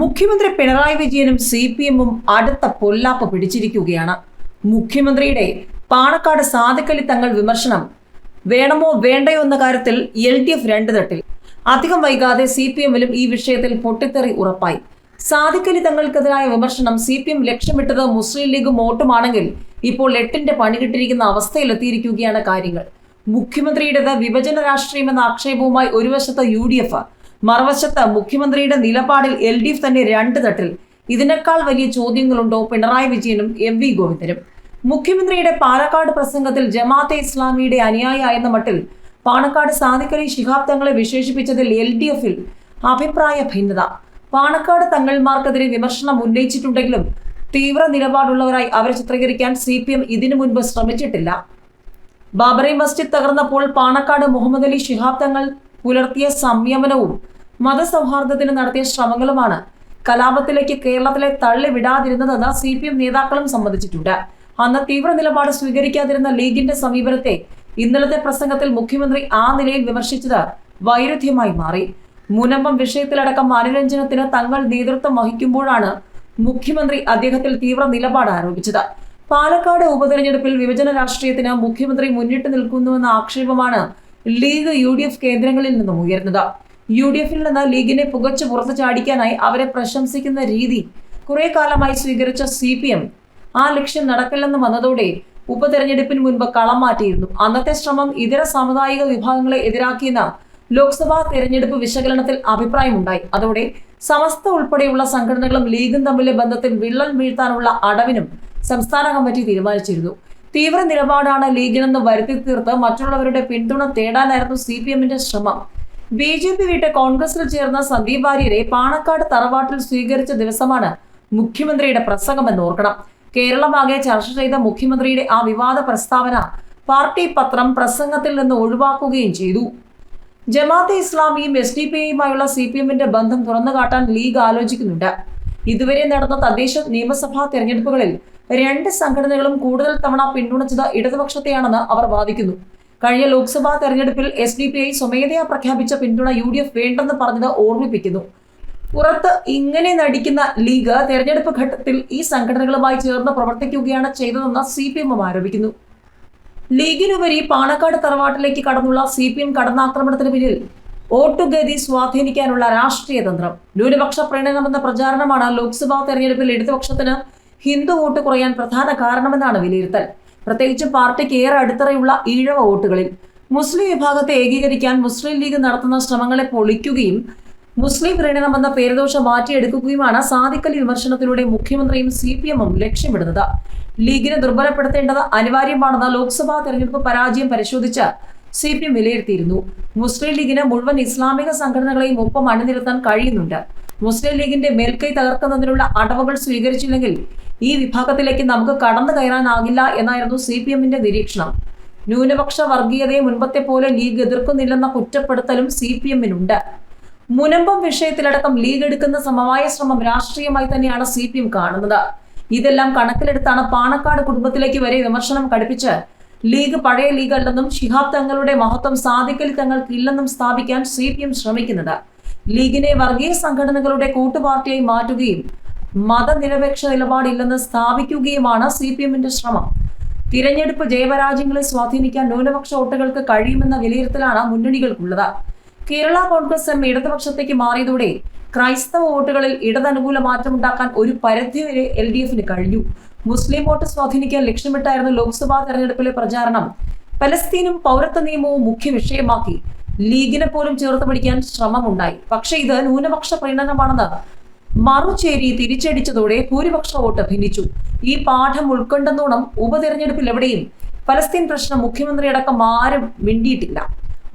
മുഖ്യമന്ത്രി പിണറായി വിജയനും C P എമ്മും അടുത്ത പൊല്ലാപ്പ് പിടിച്ചിരിക്കുകയാണ്. മുഖ്യമന്ത്രിയുടെ പാണക്കാട് സാധുക്കലി തങ്ങൾ വിമർശനം വേണമോ വേണ്ടയോ എന്ന കാര്യത്തിൽ എൽ ഡി എഫ് രണ്ട് തട്ടിൽ. അധികം വൈകാതെ സി പി എമ്മിലും ഈ വിഷയത്തിൽ പൊട്ടിത്തെറി ഉറപ്പായി. സാധിക്കലി തങ്ങൾക്കെതിരായ വിമർശനം സി പി എം ലക്ഷ്യമിട്ടത് മുസ്ലിം ലീഗ് വോട്ടുമാണെങ്കിൽ ഇപ്പോൾ എട്ടിന്റെ പണി കിട്ടിയിരിക്കുന്ന അവസ്ഥയിലെത്തിയിരിക്കുകയാണ് കാര്യങ്ങൾ. മുഖ്യമന്ത്രിയുടേത് വിഭജന രാഷ്ട്രീയമെന്ന ആക്ഷേപവുമായി ഒരു വശത്ത് യു ഡി എഫ് മറുവശത്ത് മുഖ്യമന്ത്രിയുടെ നിലപാടിൽ എൽ ഡി എഫ് തന്നെ രണ്ട് തട്ടിൽ. ഇതിനേക്കാൾ വലിയ ചോദ്യങ്ങളുണ്ടോ പിണറായി വിജയനും എം വി ഗോവിന്ദനും? മുഖ്യമന്ത്രിയുടെ പാലക്കാട് പ്രസംഗത്തിൽ ജമാഅത്തെ ഇസ്ലാമിയുടെ അനുയായിയായെന്ന മട്ടിൽ പാണക്കാട് സാദിഖലി ശിഹാബ് തങ്ങളെ വിശേഷിപ്പിച്ചതിൽ എൽ ഡി എഫിൽ അഭിപ്രായ ഭിന്നത. പാണക്കാട് തങ്ങൾമാർക്കെതിരെ വിമർശനം ഉന്നയിച്ചിട്ടുണ്ടെങ്കിലും തീവ്ര നിലപാടുള്ളവരായി അവരെ ചിത്രീകരിക്കാൻ സി പി എം ഇതിനു മുൻപ് ശ്രമിച്ചിട്ടില്ല. ബാബറി മസ്ജിദ് തകർന്നപ്പോൾ പാണക്കാട് മുഹമ്മദ് അലി ശിഹാബ് തങ്ങൾ പുലർത്തിയ സംയമനവും മതസൗഹാർദ്ദത്തിന് നടത്തിയ ശ്രമങ്ങളുമാണ് കലാപത്തിലേക്ക് കേരളത്തിലെ തള്ളിവിടാതിരുന്നതെന്ന് സി പി എം നേതാക്കളും സമ്മതിച്ചിട്ടുണ്ട്. അന്ന് തീവ്ര നിലപാട് സ്വീകരിക്കാതിരുന്ന ലീഗിന്റെ സമീപനത്തെ ഇന്നലത്തെ പ്രസംഗത്തിൽ മുഖ്യമന്ത്രി ആ നിലയിൽ വിമർശിച്ചത് വൈരുദ്ധ്യമായി മാറി. മുനമ്പം വിഷയത്തിലടക്കം അനുരഞ്ജനത്തിന് തങ്ങൾ നേതൃത്വം വഹിക്കുമ്പോഴാണ് മുഖ്യമന്ത്രി അദ്ദേഹത്തിൽ തീവ്ര നിലപാട് ആരോപിച്ചത്. പാലക്കാട് ഉപതെരഞ്ഞെടുപ്പിൽ വിഭജന രാഷ്ട്രീയത്തിന് മുഖ്യമന്ത്രി മുന്നിട്ട് നിൽക്കുന്നുവെന്ന ആക്ഷേപമാണ് ലീഗ് യു ഡി എഫ് കേന്ദ്രങ്ങളിൽ നിന്നും ഉയർന്നത്. യു ഡി എഫിൽ നിന്ന് ലീഗിനെ പുകച്ചു പുറത്തു ചാടിക്കാനായി അവരെ പ്രശംസിക്കുന്ന രീതി കുറെ കാലമായി സ്വീകരിച്ച സി പി എം ആ ലക്ഷ്യം നടക്കില്ലെന്ന് വന്നതോടെ ഉപതെരഞ്ഞെടുപ്പിന് മുൻപ് കളം മാറ്റിയിരുന്നു. അന്നത്തെ ശ്രമം ഇതര സാമുദായിക വിഭാഗങ്ങളെ എതിരാക്കിയെന്ന ലോക്സഭാ തെരഞ്ഞെടുപ്പ് വിശകലനത്തിൽ അഭിപ്രായമുണ്ടായി. അതോടെ സമസ്ത ഉൾപ്പെടെയുള്ള സംഘടനകളും ലീഗും തമ്മിലെ ബന്ധത്തിൽ വിള്ളൽ വീഴ്ത്താനുള്ള അടവിനും സംസ്ഥാന കമ്മിറ്റി തീരുമാനിച്ചിരുന്നു. തീവ്ര നിലപാടാണ് ലീഗിനെന്ന് വരുത്തി തീർത്ത് മറ്റുള്ളവരുടെ പിന്തുണ തേടാനായിരുന്നു സി പി എമ്മിന്റെ ശ്രമം. ബി ജെ പി വിട്ട് കോൺഗ്രസിൽ ചേർന്ന സന്ദീപ് വാര്യരെ പാണക്കാട് തറവാട്ടിൽ സ്വീകരിച്ച ദിവസമാണ് മുഖ്യമന്ത്രിയുടെ പ്രസംഗമെന്ന് ഓർക്കണം. കേരളമാകെ ചർച്ച ചെയ്ത മുഖ്യമന്ത്രിയുടെ ആ വിവാദ പ്രസ്താവന പാർട്ടി പത്രം പ്രസംഗത്തിൽ നിന്ന് ഒഴിവാക്കുകയും ചെയ്തു. ജമാഅത്തെ ഇസ്ലാമിയും എസ് ഡി പി ഐയുമായുള്ള സി പി എമ്മിന്റെ ബന്ധം തുറന്നുകാട്ടാൻ ലീഗ് ആലോചിക്കുന്നുണ്ട്. ഇതുവരെ നടന്ന തദ്ദേശ നിയമസഭാ തെരഞ്ഞെടുപ്പുകളിൽ രണ്ട് സംഘടനകളും കൂടുതൽ തവണ പിന്തുണച്ചത് ഇടതുപക്ഷത്തെയാണെന്ന് അവർ വാദിക്കുന്നു. കഴിഞ്ഞ ലോക്സഭാ തെരഞ്ഞെടുപ്പിൽ എസ് ഡി പി ഐ സ്വമേധയാ പ്രഖ്യാപിച്ച പിന്തുണ യു ഡി എഫ് വേണ്ടെന്ന് പറഞ്ഞത് ഓർമ്മിപ്പിക്കുന്നു. പുറത്ത് ഇങ്ങനെ നടിക്കുന്ന ലീഗ് തെരഞ്ഞെടുപ്പ് ഘട്ടത്തിൽ ഈ സംഘടനകളുമായി ചേർന്ന് പ്രവർത്തിക്കുകയാണ് ചെയ്തതെന്ന് സി പി എമ്മും ആരോപിക്കുന്നു. ലീഗിനുപരി പാണക്കാട് തറവാട്ടിലേക്ക് കടന്നുള്ള സി പി എം കടന്നാക്രമണത്തിന് പിന്നിൽ വോട്ടുഗതി സ്വാധീനിക്കാനുള്ള രാഷ്ട്രീയ തന്ത്രം. ന്യൂനപക്ഷ പ്രീണനമെന്ന പ്രചാരണമാണ് ലോക്സഭാ തെരഞ്ഞെടുപ്പിൽ ഇടതുപക്ഷത്തിന് ഹിന്ദു വോട്ട് കുറയാൻ പ്രധാന കാരണമെന്നാണ് വിലയിരുത്തൽ. പ്രത്യേകിച്ചും പാർട്ടിക്ക് ഏറെ അടിത്തറയുള്ള ഈഴവ വോട്ടുകളിൽ. മുസ്ലിം വിഭാഗത്തെ ഏകീകരിക്കാൻ മുസ്ലിം ലീഗ് നടത്തുന്ന ശ്രമങ്ങളെ പൊളിക്കുകയും മുസ്ലിം പ്രീണനമെന്ന പേരദോഷം മാറ്റിയെടുക്കുകയുമാണ് സാധിക്കൽ വിമർശനത്തിലൂടെ മുഖ്യമന്ത്രിയും സി പി എമ്മും ലക്ഷ്യമിടുന്നത്. ലീഗിനെ ദുർബലപ്പെടുത്തേണ്ടത് അനിവാര്യമാണെന്ന ലോക്സഭാ തെരഞ്ഞെടുപ്പ് പരാജയം പരിശോധിച്ച് സി പി എം വിലയിരുത്തിയിരുന്നു. മുസ്ലിം ലീഗിന് മുഴുവൻ ഇസ്ലാമിക സംഘടനകളെയും ഒപ്പം അണിനിരത്താൻ കഴിയുന്നുണ്ട്. മുസ്ലിം ലീഗിന്റെ മേൽക്കൈ തകർക്കുന്നതിനുള്ള അടവുകൾ സ്വീകരിച്ചില്ലെങ്കിൽ ഈ വിഭാഗത്തിലേക്ക് നമുക്ക് കടന്നു കയറാനാകില്ല എന്നായിരുന്നു സി പി എമ്മിന്റെ നിരീക്ഷണം. ന്യൂനപക്ഷ വർഗീയതയെ മുൻപത്തെ പോലെ ലീഗ് എതിർക്കുന്നില്ലെന്ന കുറ്റപ്പെടുത്തലും സി പി എമ്മിനുണ്ട്. മുനമ്പം വിഷയത്തിലടക്കം ലീഗ് എടുക്കുന്ന സമവായ ശ്രമം രാഷ്ട്രീയമായി തന്നെയാണ് സി പി എം കാണുന്നത്. ഇതെല്ലാം കണക്കിലെടുത്താണ് പാണക്കാട് കുടുംബത്തിലേക്ക് വരെ വിമർശനം കടുപ്പിച്ച് ലീഗ് പഴയ ലീഗ് അല്ലെന്നും ഷിഹാബ് തങ്ങളുടെ മഹത്വം സാധിക്കൽ തങ്ങൾക്കില്ലെന്നും സ്ഥാപിക്കാൻ സി പി എം ശ്രമിക്കുന്നത്. ലീഗിനെ വർഗീയ സംഘടനകളുടെ കൂട്ടുപാർട്ടിയായി മാറ്റുകയും മതനിരപേക്ഷ നിലപാടില്ലെന്ന് സ്ഥാപിക്കുകയുമാണ് സി പി എമ്മിന്റെ ശ്രമം. തിരഞ്ഞെടുപ്പ് ജയപരാജയങ്ങളെ സ്വാധീനിക്കാൻ ന്യൂനപക്ഷ വോട്ടുകൾക്ക് കഴിയുമെന്ന വിലയിരുത്തലാണ് മുന്നണികൾക്കുള്ളത്. കേരള കോൺഗ്രസ് എം ഇടതുപക്ഷത്തേക്ക് മാറിയതോടെ ക്രൈസ്തവ വോട്ടുകളിൽ ഇടതനുകൂല മാറ്റമുണ്ടാക്കാൻ ഒരു പരിധിവരെ എൽ ഡി എഫിന് കഴിഞ്ഞു. മുസ്ലിം വോട്ട് സ്വാധീനിക്കാൻ ലക്ഷ്യമിട്ടായിരുന്നു ലോക്സഭാ തെരഞ്ഞെടുപ്പിലെ പ്രചാരണം. പലസ്തീനും പൗരത്വ നിയമവും മുഖ്യ വിഷയമാക്കി ലീഗിനെ പോലും ചേർത്ത് പിടിക്കാൻ ശ്രമമുണ്ടായി. പക്ഷേ ഇത് ന്യൂനപക്ഷ പ്രീണനമാണെന്ന് മറുചേരി തിരിച്ചടിച്ചതോടെ ഭൂരിപക്ഷ വോട്ട് ഭിന്നിച്ചു. ഈ പാഠം ഉൾക്കൊണ്ടെന്നോണം ഉപതെരഞ്ഞെടുപ്പിൽ എവിടെയും പലസ്തീൻ പ്രശ്നം മുഖ്യമന്ത്രി അടക്കം ആരും മിണ്ടിയിട്ടില്ല.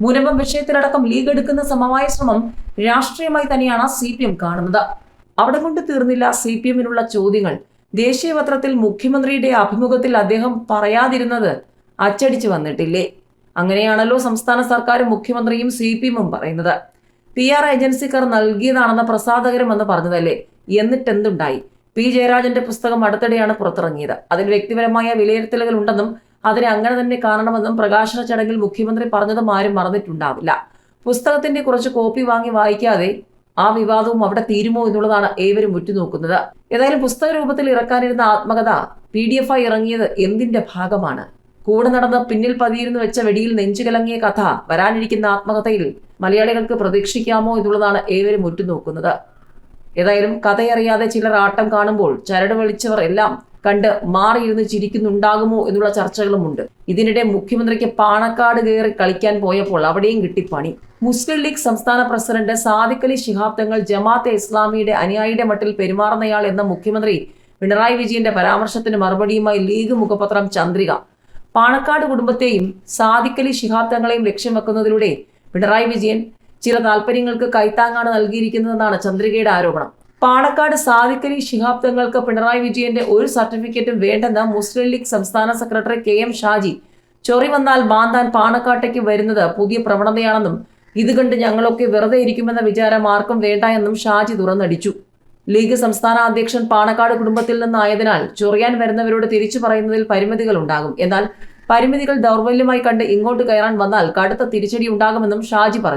മുനമ്പം വിഷയത്തിലടക്കം ലീഗ് എടുക്കുന്ന സമവായ ശ്രമം രാഷ്ട്രീയമായി തന്നെയാണ് സി പി എം കാണുന്നത്. അവിടെ കൊണ്ട് തീർന്നില്ല സി പി എമ്മിനുള്ള ചോദ്യങ്ങൾ. ദേശീയപത്രത്തിൽ മുഖ്യമന്ത്രിയുടെ അഭിമുഖത്തിൽ അദ്ദേഹം പറയാതിരുന്നത് അച്ചടിച്ചു വന്നിട്ടില്ലേ? അങ്ങനെയാണല്ലോ സംസ്ഥാന സർക്കാരും മുഖ്യമന്ത്രിയും സി പി എമ്മും പറയുന്നത്. പി ആർ ഏജൻസിക്കാർ നൽകിയതാണെന്ന പ്രസാദകരമെന്ന് പറഞ്ഞതല്ലേ? എന്നിട്ടെന്തുണ്ടായി പി ജയരാജന്റെ പുസ്തകം അടുത്തിടെയാണ് പുറത്തിറങ്ങിയത്. അതിൽ വ്യക്തിപരമായ വിലയിരുത്തലുകൾ ഉണ്ടെന്നും അതിനെ അങ്ങനെ തന്നെ കാണണമെന്നും പ്രകാശന ചടങ്ങിൽ മുഖ്യമന്ത്രി പറഞ്ഞതും ആരും മറന്നിട്ടുണ്ടാവില്ല. പുസ്തകത്തിന്റെ കുറച്ച് കോപ്പി വാങ്ങി വായിക്കാതെ ആ വിവാദവും അവിടെ തീരുമോ എന്നുള്ളതാണ് ഏവരും ഉറ്റുനോക്കുന്നത്. ഏതായാലും പുസ്തക രൂപത്തിൽ ഇറക്കാനിരുന്ന ആത്മകഥ പി ഡി എഫ് ആയി ഇറങ്ങിയത് എന്തിന്റെ ഭാഗമാണ്? കൂടെ നടന്ന് പിന്നിൽ പതിയിരുന്നു വെച്ച വെടിയിൽ നെഞ്ചുകലങ്ങിയ കഥ വരാനിരിക്കുന്ന ആത്മകഥയിൽ മലയാളികൾക്ക് പ്രതീക്ഷിക്കാമോ എന്നുള്ളതാണ് ഏവരും ഉറ്റുനോക്കുന്നത്. ഏതായാലും കഥയറിയാതെ ചിലർ ആട്ടം കാണുമ്പോൾ ചരട് വെളിച്ചവർ എല്ലാം കണ്ട് മാറിയിരുന്ന് ചിരിക്കുന്നുണ്ടാകുമോ എന്നുള്ള ചർച്ചകളുമുണ്ട്. ഇതിനിടെ മുഖ്യമന്ത്രിക്ക് പാണക്കാട് കയറി കളിക്കാൻ പോയപ്പോൾ അവിടെയും കിട്ടി പണി. മുസ്ലിം ലീഗ് സംസ്ഥാന പ്രസിഡന്റ് സാദിഖ് അലി ശിഹാബ് തങ്ങൾ ജമാഅത്തെ ഇസ്ലാമിയുടെ അനുയായിയുടെ മട്ടിൽ പെരുമാറുന്നയാൾ എന്ന മുഖ്യമന്ത്രി പിണറായി വിജയന്റെ പരാമർശത്തിന് മറുപടിയുമായി ലീഗ് മുഖപത്രം ചന്ദ്രിക. പാണക്കാട് കുടുംബത്തെയും സാദിക്കലി ശിഹാബ് തങ്ങളെയും ലക്ഷ്യം വെക്കുന്നതിലൂടെ പിണറായി വിജയൻ ചില താല്പര്യങ്ങൾക്ക് കൈത്താങ്ങാണ് നൽകിയിരിക്കുന്നതെന്നാണ് ചന്ദ്രികയുടെ ആരോപണം. പാണക്കാട് സാദിക്കലി ശിഹാബ് തങ്ങൾക്ക് പിണറായി വിജയന്റെ ഒരു സർട്ടിഫിക്കറ്റും വേണ്ടെന്ന് മുസ്ലിം ലീഗ് സംസ്ഥാന സെക്രട്ടറി കെ എം ഷാജി ചൊറി വന്നാൽ മാന്താൻ പാണക്കാട്ടേക്ക് വരുന്നത് പുതിയ പ്രവണതയാണെന്നും ഇത് കണ്ട് ഞങ്ങളൊക്കെ വെറുതെ ഇരിക്കുമെന്ന വിചാരം ആർക്കും വേണ്ട എന്നും ഷാജി തുറന്നടിച്ചു. ലീഗ് സംസ്ഥാന അധ്യക്ഷൻ പാണക്കാട് കുടുംബത്തിൽ നിന്നായതിനാൽ ചൊറിയാൻ വരുന്നവരോട് തിരിച്ചു പറയുന്നതിൽ പരിമിതികൾ ഉണ്ടാകും. എന്നാൽ പരിമിതികൾ ദൗർബല്യമായി കണ്ട് ഇങ്ങോട്ട് കയറാൻ വന്നാൽ കടുത്ത തിരിച്ചടി ഉണ്ടാകുമെന്നും ഷാജി പറഞ്ഞു.